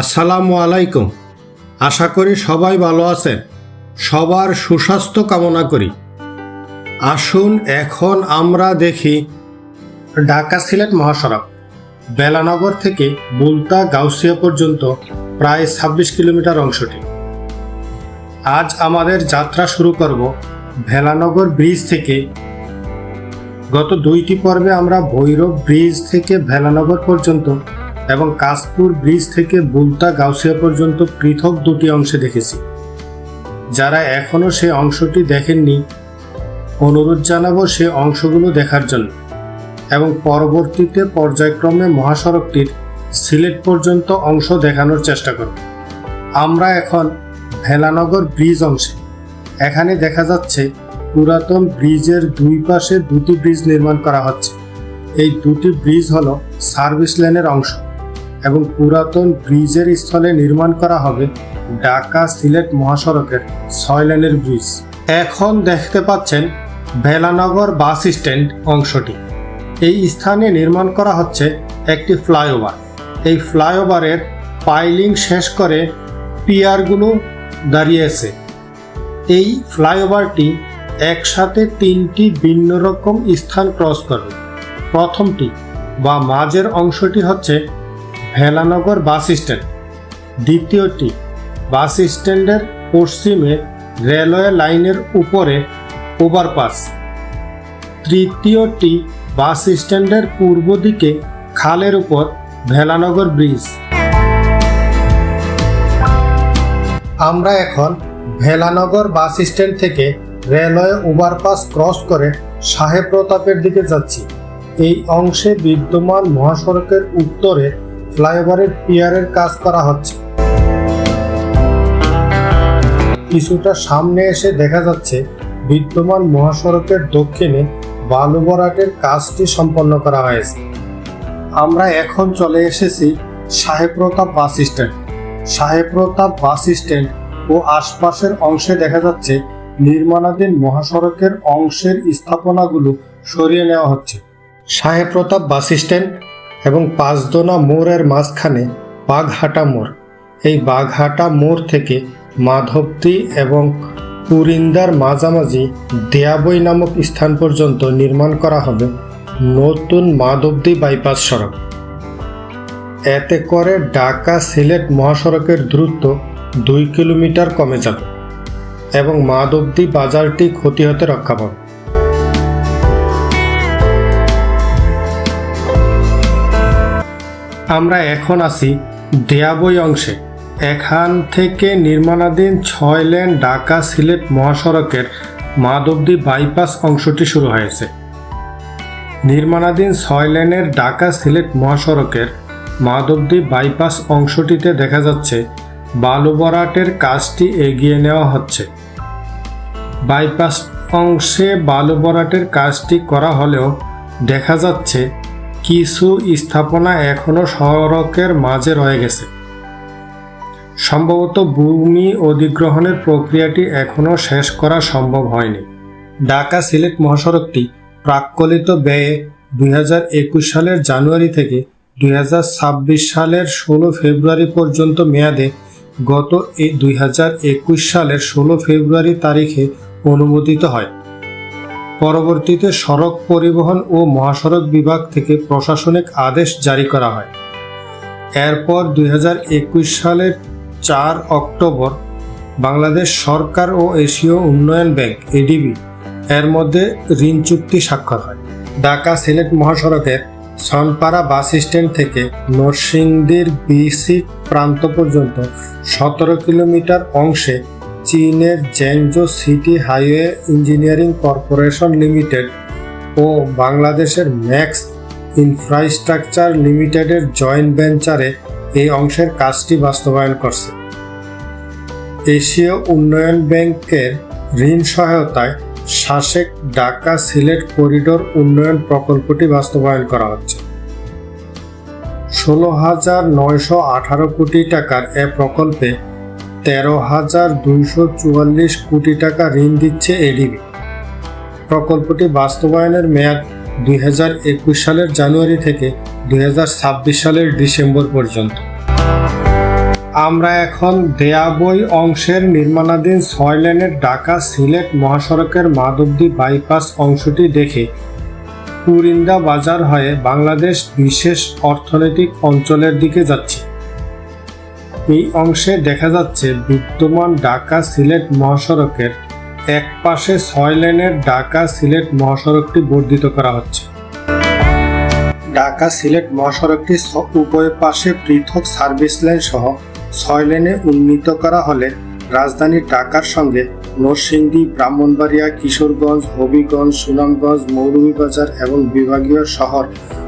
আসসালামু আলাইকুম। আশা করি সবাই ভালো আছেন। সবার সুস্বাস্থ্য কামনা করি। আসুন এখন আমরা দেখি ঢাকা সিলেট মহাসড়ক। বেলানগর থেকে বুলতা গাউসিয়া পর্যন্ত প্রায় ছাব্বিশ কিলোমিটার অংশটি। আজ আমাদের যাত্রা শুরু করব ভেলানগর ব্রিজ থেকে। গত দুইটি পর্বে আমরা ভৈরব ব্রিজ থেকে ভেলানগর পর্যন্ত এবং কাশপুর ব্রিজ থেকে বুলতা গাউসিয়া পর্যন্ত পৃথক দুটি অংশে দেখেছি। যারা এখনও সে অংশটি দেখেননি, অনুরোধ জানাব সে অংশগুলো দেখার জন্য এবং পরবর্তীতে পর্যায়ক্রমে মহাসড়কটির সিলেট পর্যন্ত অংশ দেখানোর চেষ্টা করব। আমরা এখন ভেলানগর ব্রিজ অংশে। এখানে দেখা যাচ্ছে পুরাতন ব্রিজের দুই পাশে দুটি ব্রিজ নির্মাণ করা হচ্ছে। এই দুটি ব্রিজ হলো সার্ভিস লেনের অংশ। এবং পুরাতন ব্রিজের স্থলে নির্মাণ করা হবে ঢাকা সিলেট মহাসড়কের ছয় লেনের ব্রিজ। এখন দেখতে পাচ্ছেন ভেলানগর বাস স্ট্যান্ড অংশটি। এই স্থানে নির্মাণ করা হচ্ছে একটি ফ্লাইওভার। এই ফ্লাইওভারের পাইলিং শেষ করে পিয়ারগুলো দাঁড়িয়েছে। এই ফ্লাইওভারটি একসাথে তিনটি ভিন্ন রকম স্থান ক্রস করবে। প্রথমটি বা মাঝের অংশটি হচ্ছে ভেলানগর বাস স্ট্যান্ড। দ্বিতীয়টি, বাস স্ট্যান্ডের পশ্চিমে রেলওয়ে লাইনের উপরে ওভারপাস। তৃতীয়টি, বাস স্ট্যান্ডের পূর্ব দিকে খালের উপর ভেলানগর ব্রিজ। আমরা এখন ভেলানগর বাস স্ট্যান্ড থেকে রেলওয়ে ওভারপাস ক্রস করে সাহেব প্রতাপের দিকে যাচ্ছি। এই অংশে বিদ্যমান মহাসড়কের উত্তরে ফ্লাইওভারের পিয়ারের কাজ করা হচ্ছে। কিছুটা সামনে এসে দেখা যাচ্ছে, বিদ্যমান মহাসড়কের দক্ষিণে বালু ভরাটের কাজটি সম্পন্ন করা হয়েছে। আমরা এখন চলে এসেছি সাহেব প্রতাপ বাস স্ট্যান্ড। সাহেব প্রতাপ বাস স্ট্যান্ড ও আশপাশের অংশে দেখা যাচ্ছে, নির্মাণাধীন মহাসড়কের অংশের স্থাপনাগুলো সরিয়ে নেওয়া হচ্ছে। সাহেব প্রতাপ বাস স্ট্যান্ড এবং পাঁচদোনা মোড়ের মাঝখানে বাঘহাটা মোড় এই বাঘহাটা মোড় থেকে মাধবদী এবং পুরিন্দার মাঝামাঝি দেয়াবই নামক স্থান পর্যন্ত নির্মাণ করা হবে নতুন মাধবদী বাইপাস সড়ক। এতে করে ঢাকা সিলেট মহাসড়কের দূরত্ব দুই কিলোমিটার কমে যাবে এবং মাধবদী বাজারটি ক্ষতি হতে রক্ষা পাবে। আমরা এখন আছি দেয়াবই অংশে। এখান থেকে নির্মাণাধীন ছয় লেন ঢাকা সিলেট মহাসড়কের মাধবদী বাইপাস অংশটি শুরু হয়েছে। নির্মাণাধীন ছয় লেনের ঢাকা সিলেট মহাসড়কের মাধবদী বাইপাস অংশটিতে দেখা যাচ্ছে বালু ভরাটের কাজটি এগিয়ে নেওয়া হচ্ছে। বাইপাস অংশে বালু ভরাটের কাজটি করা হলেও দেখা যাচ্ছে কিছু স্থাপনা এখনও সড়কের মাঝে রয়ে গেছে। সম্ভবত ভূমি অধিগ্রহণের প্রক্রিয়াটি এখনও শেষ করা সম্ভব হয়নি। ঢাকা সিলেট মহাসড়কটি প্রাক্কলিত ব্যয়ে দুই হাজার একুশ সালের জানুয়ারি থেকে দুই হাজার ছাব্বিশ সালের ষোলো ফেব্রুয়ারি পর্যন্ত মেয়াদে গত দুই হাজার একুশ সালের ষোলো ফেব্রুয়ারি তারিখে অনুমোদিত হয়। পরবর্তীতে সড়ক পরিবহন ও মহাসড়ক বিভাগ থেকে প্রশাসনিক আদেশ জারি করা হয়। এরপর দুই হাজার একুশ সালের চার অক্টোবর বাংলাদেশ সরকার ও এশীয় উন্নয়ন ব্যাংক, এডিবি, এর মধ্যে ঋণ চুক্তি স্বাক্ষর হয়। ঢাকা সিলেট মহাসড়কের সনপাড়া বাস স্ট্যান্ড থেকে নরসিংদীর বিসি প্রান্ত পর্যন্ত সতেরো কিলোমিটার অংশে চীনের Zhangzhou City Highway Engineering Corporation Limited ও বাংলাদেশের ম্যাক্স ইনফ্রাস্ট্রাকচার লিমিটেডের জয়েন্ট ভেঞ্চারে এই অংশের কাজটি বাস্তবায়ন করছে। এশীয় উন্নয়ন ব্যাংকের ঋণ সহায়তায় শাসেক ঢাকা সিলেট করিডোর উন্নয়ন প্রকল্পটি বাস্তবায়ন করা হচ্ছে। ষোলো হাজার নয়শো আঠারো কোটি টাকার এ প্রকল্পে তেরো হাজার দুইশো চুয়াল্লিশ কোটি টাকা ঋণ দিচ্ছে এডিবি। প্রকল্পটি বাস্তবায়নের মেয়াদ দুই হাজার একুশ সালের জানুয়ারি থেকে দুই হাজার ছাব্বিশ সালের ডিসেম্বর পর্যন্ত। আমরা এখন দেয়াবই অংশের নির্মাণাধীন ছয় লেনের ঢাকা সিলেট মহাসড়কের মাধবদী বাইপাস অংশটি দেখে কুরিন্দা বাজার হয়ে বাংলাদেশ বিশেষ অর্থনৈতিক অঞ্চলের দিকে যাচ্ছি। এই অংশে দেখা যাচ্ছে বিদ্যমান ঢাকা সিলেট মহাসড়কের এক পাশে ছয় লেনের ঢাকা সিলেট মহাসড়কটি বর্ধিত করা হচ্ছে। ঢাকা সিলেট মহাসড়কটি উভয় পাশে পৃথক সার্ভিস লাইন সহ ছয় লেনে উন্নীত করা হলে রাজধানী ঢাকার সঙ্গে নরসিংদী, ব্রাহ্মণবাড়িয়া, কিশোরগঞ্জ, হবিগঞ্জ, সুনামগঞ্জ, মৌলভীবাজার এবং বিভাগীয় শহর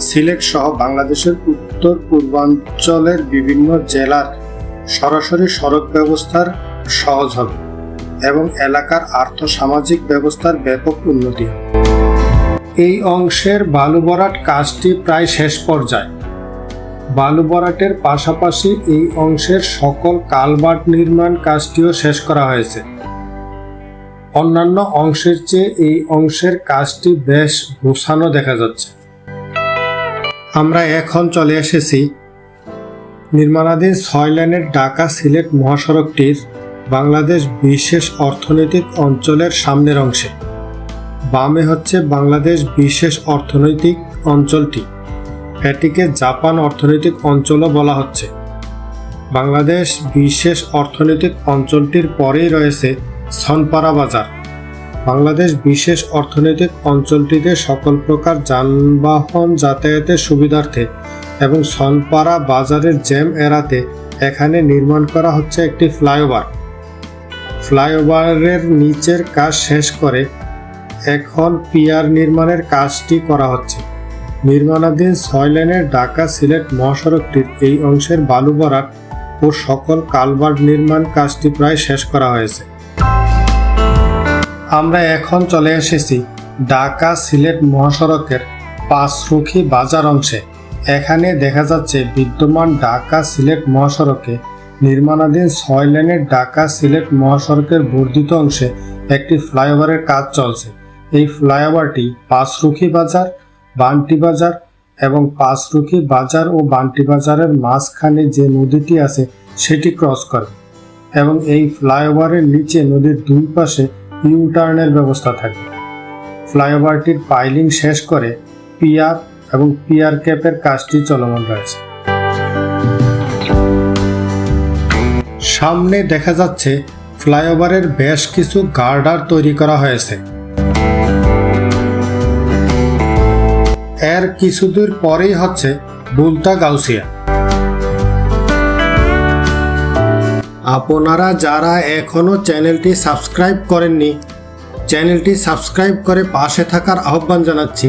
সিলেট সহ বাংলাদেশের উত্তর পূর্বাঞ্চলের বিভিন্ন জেলার সরাসরি সড়ক ব্যবস্থার সহজ হবে এবং এলাকার আর্থসামাজিক ব্যবস্থার ব্যাপক উন্নতি হবে। এই অংশের বালু বরাট কাজটি প্রায় শেষ পর্যায়ে। বালু বরাটের পাশাপাশি এই অংশের সকল কালভার্ট নির্মাণ কাজটিও শেষ করা হয়েছে। অন্যান্য অংশের চেয়ে এই অংশের কাজটি বেশ গোছানো দেখা যাচ্ছে। আমরা এখন চলে এসেছি নির্মাণাধীন ছয় লেনের ঢাকা সিলেট মহাসড়কটির বাংলাদেশ বিশেষ অর্থনৈতিক অঞ্চলের সামনের অংশে। বামে হচ্ছে বাংলাদেশ বিশেষ অর্থনৈতিক অঞ্চলটি। এটিকে জাপান অর্থনৈতিক অঞ্চলও বলা হচ্ছে। বাংলাদেশ বিশেষ অর্থনৈতিক অঞ্চলটির পরেই রয়েছে সনপাড়া বাজার। বাংলাদেশ বিশেষ অর্থনৈতিক অঞ্চলটিতে সকল প্রকার যানবাহন যাতায়াতের সুবিধার্থে এবং সনপাড়া বাজারের জ্যাম এড়াতে এখানে নির্মাণ করা হচ্ছে একটি ফ্লাইওভার। ফ্লাইওভারের নিচের কাজ শেষ করে এখন পিয়ার নির্মাণের কাজটি করা হচ্ছে। নির্মাণাধীন ছয় লেনের ঢাকা সিলেট মহাসড়কটির এই অংশের বালু ভরাট ও সকল কালভার্ট নির্মাণ কাজটি প্রায় শেষ করা হয়েছে। আমরা এখন চলে এসেছি ঢাকা সিলেট মহাসড়কের পাঁচরুখি বাজার অংশে। এখানে দেখা যাচ্ছে বিদ্যমান ঢাকা সিলেট মহাসড়কে নির্মাণাধীন ছয় লেনের ঢাকা সিলেট মহাসড়কের বর্ধিত অংশে একটি ফ্লাইওভারের কাজ চলছে। এই ফ্লাইওভারটি পাঁচরুখি বাজার, বান্টি বাজার এবং পাঁচরুখি বাজার ও বান্টি বাজারের মাঝখানে যে নদীটি আছে সেটি ক্রস করে এবং এই ফ্লাইওভারের নিচে নদীর দুই পাশে ইউ টার্নের ব্যবস্থা থাকবে ফ্লাইওভারটির পাইলিং শেষ করে পিয়ার এবং পিয়ার ক্যাপের কাজটি চলমান রয়েছে। সামনে দেখা যাচ্ছে, ফ্লাইওভারের বেশ কিছু গার্ডার তৈরি করা হয়েছে। এর কিছুদূর পরেই হচ্ছে বুলতা গাউসিয়া। আপনারা যারা এখনও চ্যানেলটি সাবস্ক্রাইব করেননি, চ্যানেলটি সাবস্ক্রাইব করে পাশে থাকার আহ্বান জানাচ্ছি।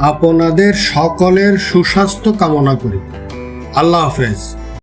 আপনাদের সকলের সুস্বাস্থ্য কামনা করি। আল্লাহ হাফেজ।